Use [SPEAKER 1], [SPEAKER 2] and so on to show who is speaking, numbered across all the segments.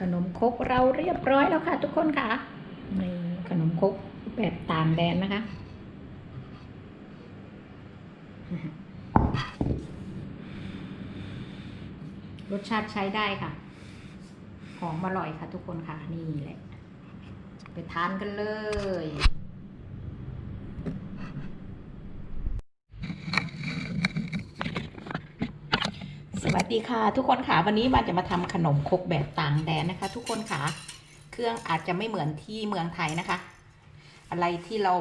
[SPEAKER 1] ขนมครกเราเรียบร้อยแล้วค่ะ ทุกคนค่ะนี่ขนมครกแบบต่างแดนนะคะ รสชาติใช้ได้ค่ะ หอมอร่อยค่ะทุกคนค่ะ นี่แหละ ไปทานกันเลย วัสดีค่ะ ทุกคนค่ะวันนี้มาจะมาทำขนมครกแบบต่างแดนนะคะ ทุกคนค่ะ เครื่องอาจจะไม่เหมือนที่เมืองไทยนะคะ อะไรที่เรา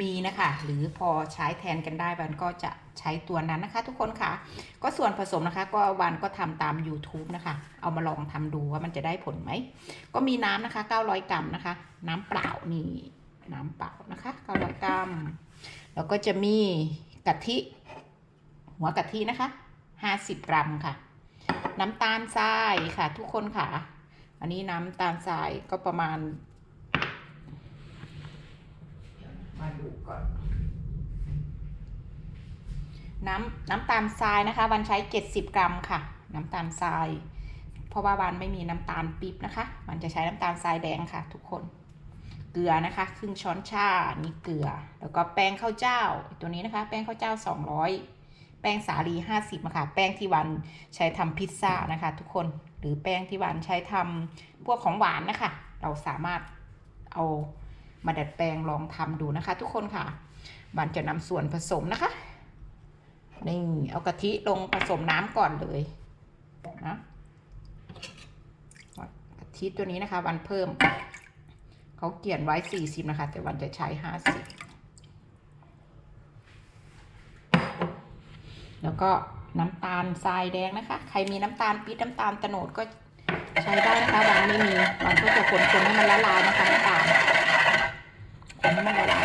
[SPEAKER 1] มีนะคะ หรือพอใช้แทนกันได้วันก็จะใช้ตัวนั้นนะคะ ทุกคนค่ะ ก็ส่วนผสมนะคะ ก็วันก็ทำตาม YouTube นะคะ เอามาลองทำดูว่ามันจะได้ผลไหม ก็มีน้ำนะคะ 900 กรัมนะคะ น้ำเปล่านี่น้ำเปล่านะคะ 900 กรัม แล้วก็จะมีกะทิ หัวกะทินะคะ 50กรัมค่ะ น้ำตาลทรายค่ะ ทุกคนค่ะ อันนี้น้ำตาลทรายก็ประมาณเดี๋ยวนะมาดูก่อนน้ำน้ำตาลทรายนะคะ วันใช้70กรัมค่ะ น้ำตาลทราย เพราะว่าวันไม่มีน้ำตาลปี๊บนะคะ มันจะใช้น้ำตาลทรายแดงค่ะ ทุกคน เกลือนะคะ ครึ่งช้อนชานี่เกลือ แล้วก็แป้งข้าวเจ้า ตัวนี้นะคะ แป้งข้าวเจ้า200 แป้งสาลี50นะคะแป้งที่วันใช้ทำพิซซ่านะคะ ทุกคนหรือแป้งที่วันใช้ทำพวกของหวานนะคะ เราสามารถเอามาดัดแปลงลองทำดูนะคะ ทุกคนค่ะวันจะนำส่วนผสมนะคะนี่เอากะทิลงผสมน้ำก่อนเลยนะกะทิตัวนี้นะคะ วันเพิ่ม เขาเขียนไว้40นะคะ แต่วันจะใช้50 แล้วก็น้ำตาลทรายแดงนะคะ ใครมีน้ำตาลปี๊บน้ำตาลตะโนดก็ใช้ได้นะคะบางไม่มีบางก็จะคนๆให้มันละลายนะคะน้ำตาลคนให้มันละลาย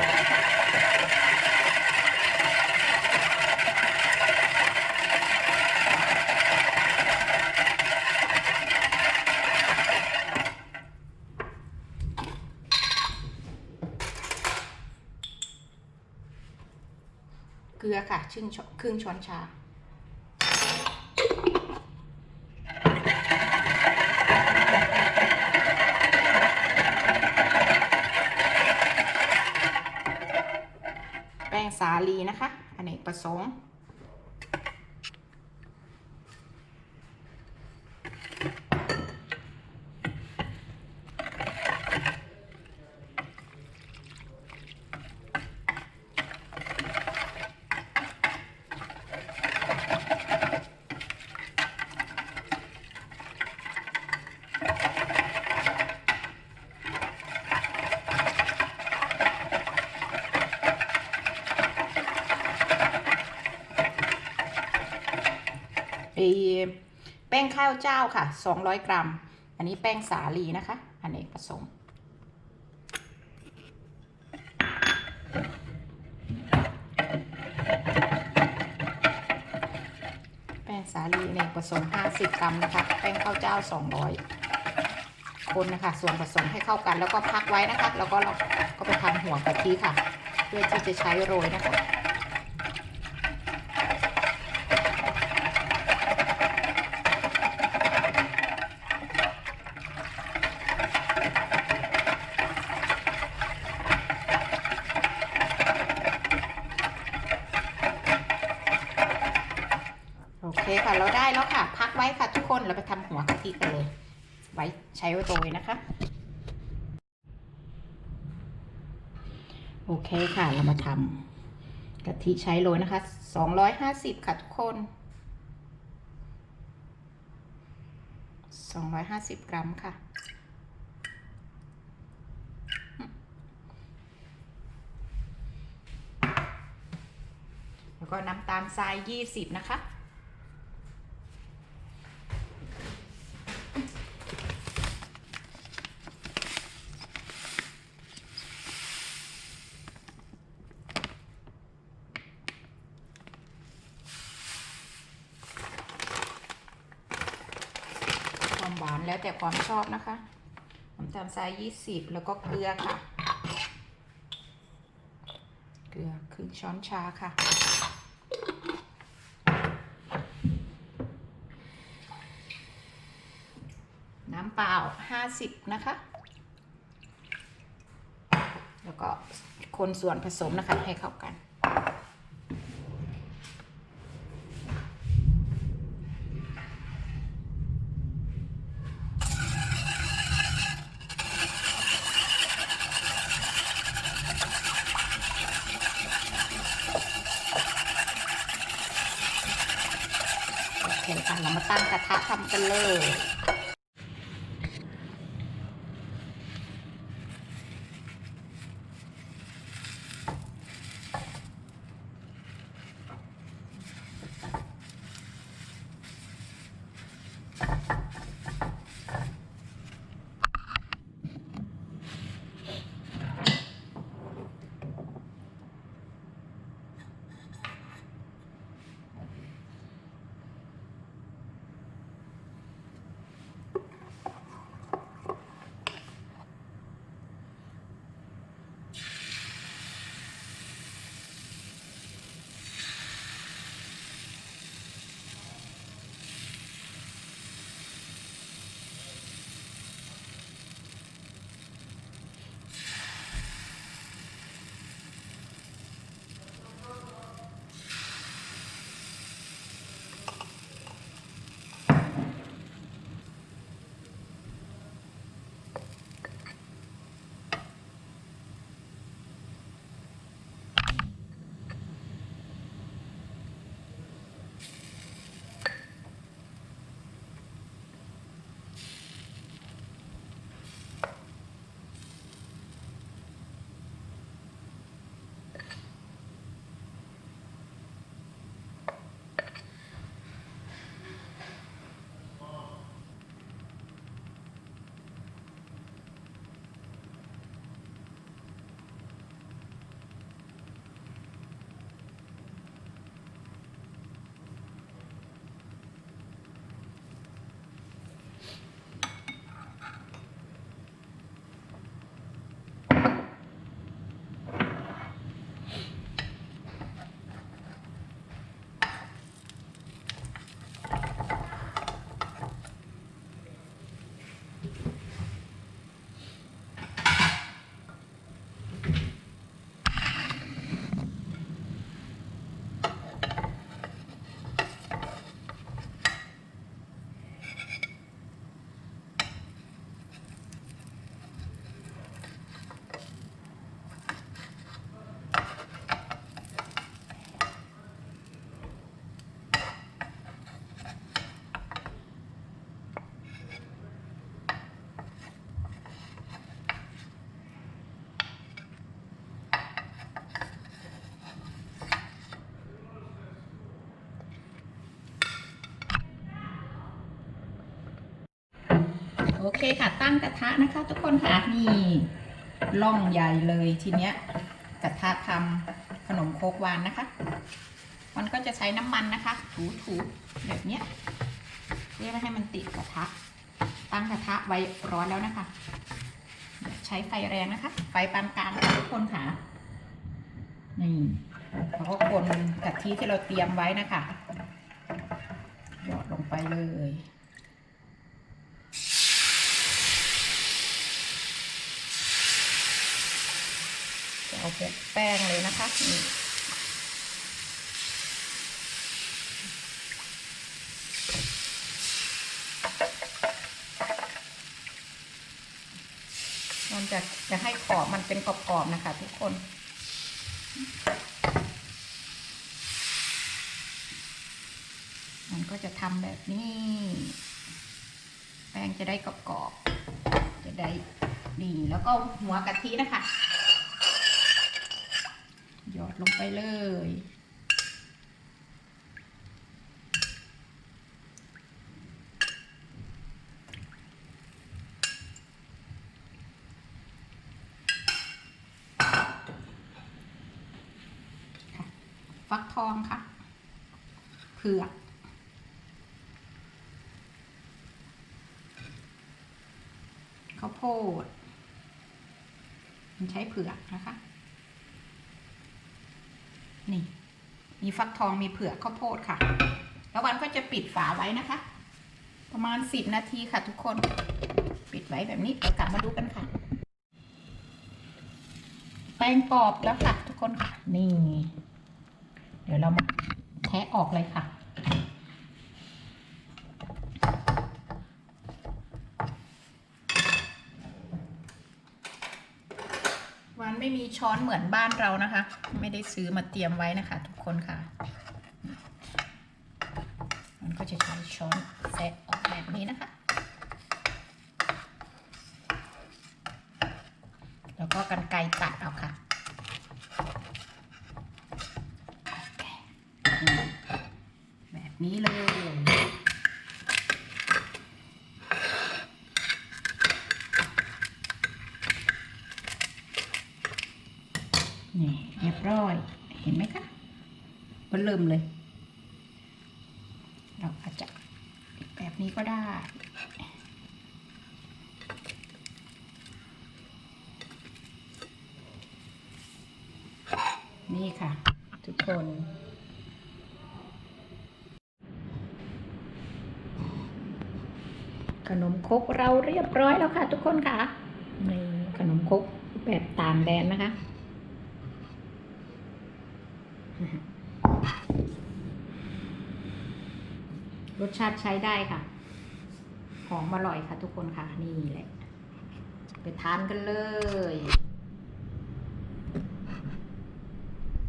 [SPEAKER 1] เกลือ ครึ่งช้อนครึ่งช้อนชา แป้งสาลีนะคะอเนกประสงค์ ไอ้ แป้งข้าวเจ้าค่ะ 200 กรัม อันนี้แป้งสาลีนะคะอเนกประสงค์แป้งสาลีอเนกประสงค์50 กรัมนะคะ แป้งข้าวเจ้า 200 คนนะคะ ส่วนผสมให้เข้ากันแล้วก็พักไว้นะคะ แล้วก็เราก็ไปทำหัวกะทิค่ะ เพื่อที่จะใช้โรยนะคะ โอเคค่ะ เราได้แล้วค่ะ พักไว้ ค่ะทุกคนเราไปทำหัวกะทิกันเลย ไว้ใช้โรยนะคะ โอเคค่ะเรามาทำกะทิใช้โรยนะคะ 250 ค่ะทุกคน 250 กรัมค่ะแล้วก็น้ำตาลทราย 20 นะคะ ความหวาน แล้วแต่ความชอบนะคะน้ำตาลทราย20แล้วก็เกลือค่ะ เกลือครึ่งช้อนชาค่ะ น้ำเปล่าเปล่าห้าสิบนะคะ แล้วก็คนส่วนผสมนะคะให้เข้ากัน คค่ะเรามาตั้งกระทะทำกันเลย เคค่ะ ตั้งกระทะนะคะ ทุกคนค่ะนี่ล่องใหญ่เลยทีเนี้ยกระทะทำขนมโคกหวานนะคะ มันก็จะใช้น้ำมันนะคะ ถูๆแบบเนี้ยเพื่อไม่ให้มันติดกระทะ ตั้งกระทะไว้ร้อนแล้วนะคะ ใช้ไฟแรงนะคะ ไฟปานกลางค่ะทุกคนค่ะนี่แล้วก็คนกะทิที่เราเตรียมไว้นะคะ หยอดลงไปเลย เอาแป้งเลยนะคะนี่มันจะจะให้ขอบมันเป็นกรอบๆนะคะ ทุกคนมันก็จะทำแบบนี้ แป้งจะได้กรอบๆจะได้ดีแล้วก็หัวกะทินะคะ หยอดลงไปเลย ฟักทองค่ะ เผือกข้าวโพด มันใช้เผือกนะคะ นี่ มีฟักทองมีเผือกข้าวโพดค่ะ แล้ววันก็จะปิดฝาไว้นะคะ ประมาณสิบนาทีค่ะทุกคน ปิดไว้แบบนี้เดี๋ยวกลับมาดูกันค่ะ แป้งกรอบแล้วค่ะทุกคนค่ะ นี่ เดี๋ยวเรามาแทะออกเลยค่ะ วัน ไม่มีช้อนเหมือนบ้านเรานะคะ ไม่ได้ซื้อมาเตรียมไว้นะคะ ทุกคนค่ะ มันก็จะใช้ช้อนแซะออกแบบนี้นะคะ แล้วก็กันไกรตัดเอาค่ะแบบนี้เลย นี่เรียบร้อย เห็นไหมคะ เบิ่มเริ่มเลย เราอาจจะแบบนี้ก็ได้นี่ค่ะ ทุกคน ขนมครกเราเรียบร้อยแล้วค่ะ ทุกคนค่ะนี่ขนมครกแบบต่างแดนนะคะ รสชาติใช้ได้ค่ะ หอมอร่อยค่ะทุกคนค่ะ นี่แหละ ไปทานกันเลย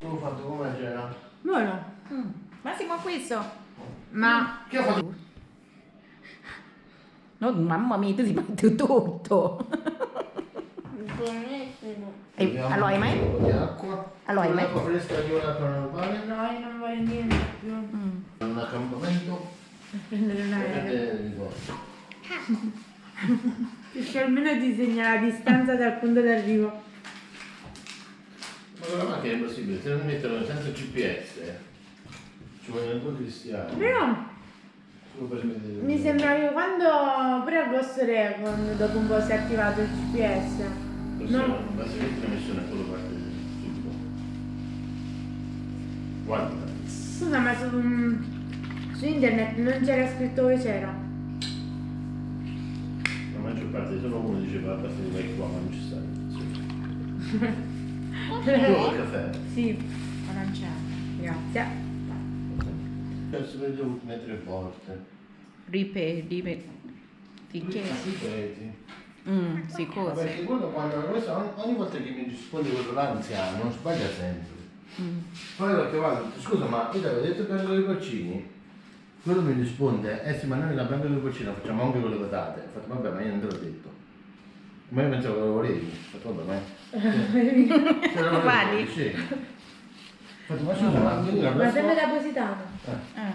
[SPEAKER 2] Tu hai fatto come c'era?
[SPEAKER 3] Buono,
[SPEAKER 1] อืมมาสิมาควิส
[SPEAKER 3] ma
[SPEAKER 2] Che ho fatto?
[SPEAKER 1] โน้ตมัมมามีตู้สิมาถือตู้โถไออร่อยไหม
[SPEAKER 2] Un po' di acqua.
[SPEAKER 1] Allora,
[SPEAKER 2] Con
[SPEAKER 1] ma-
[SPEAKER 2] L'acqua fresca di orato normale.
[SPEAKER 3] no, io non voglio niente più.
[SPEAKER 1] อืม
[SPEAKER 2] Un accampamento.
[SPEAKER 3] Per prendere un aereo. Perché almeno ti segna la distanza dal punto d'arrivo.
[SPEAKER 2] Ma con la macchina è impossibile, se non mettono senza GPS. eh, Ci vogliono due cristiani.
[SPEAKER 3] Però mi sembra che quando pure a Ghost Recon dopo un po' si è attivato il GPS. No.
[SPEAKER 2] non mettere la missione a quello parte del tutto. Guarda.
[SPEAKER 3] Scusa, ma su, su internet non c'era scritto dove c'era.
[SPEAKER 2] La maggior parte solo uno diceva basta di vai qua, ma non ci sta. Tu il caffè?
[SPEAKER 3] Sì,
[SPEAKER 1] aranciato
[SPEAKER 3] grazie.
[SPEAKER 2] Adesso vedi le ultime tre porte.
[SPEAKER 1] รีเพย์รีเพย์สีเกต
[SPEAKER 2] Ripeti.
[SPEAKER 1] อืมสีโค
[SPEAKER 2] Ma
[SPEAKER 1] ตร
[SPEAKER 2] perché quello quando questo, ogni, ogni volta che mi risponde quello là anziano, non sbaglia sempre.
[SPEAKER 1] อืม
[SPEAKER 2] Poi perché guarda, scusa ma io ti avevo detto per le porcini? Quello mi risponde, eh sì ma noi la bianca delle porcine facciamo anche con le patate. Ho fatto vabbè ma io non te l'ho detto. Ma io pensavo che lo volevi. Ho fatto vabbè ma... Volevi,
[SPEAKER 1] Guardi.
[SPEAKER 2] Sì. Ho fatto ma scusa ma
[SPEAKER 3] Ma sempre da Positano.
[SPEAKER 2] Eh,
[SPEAKER 1] อ่า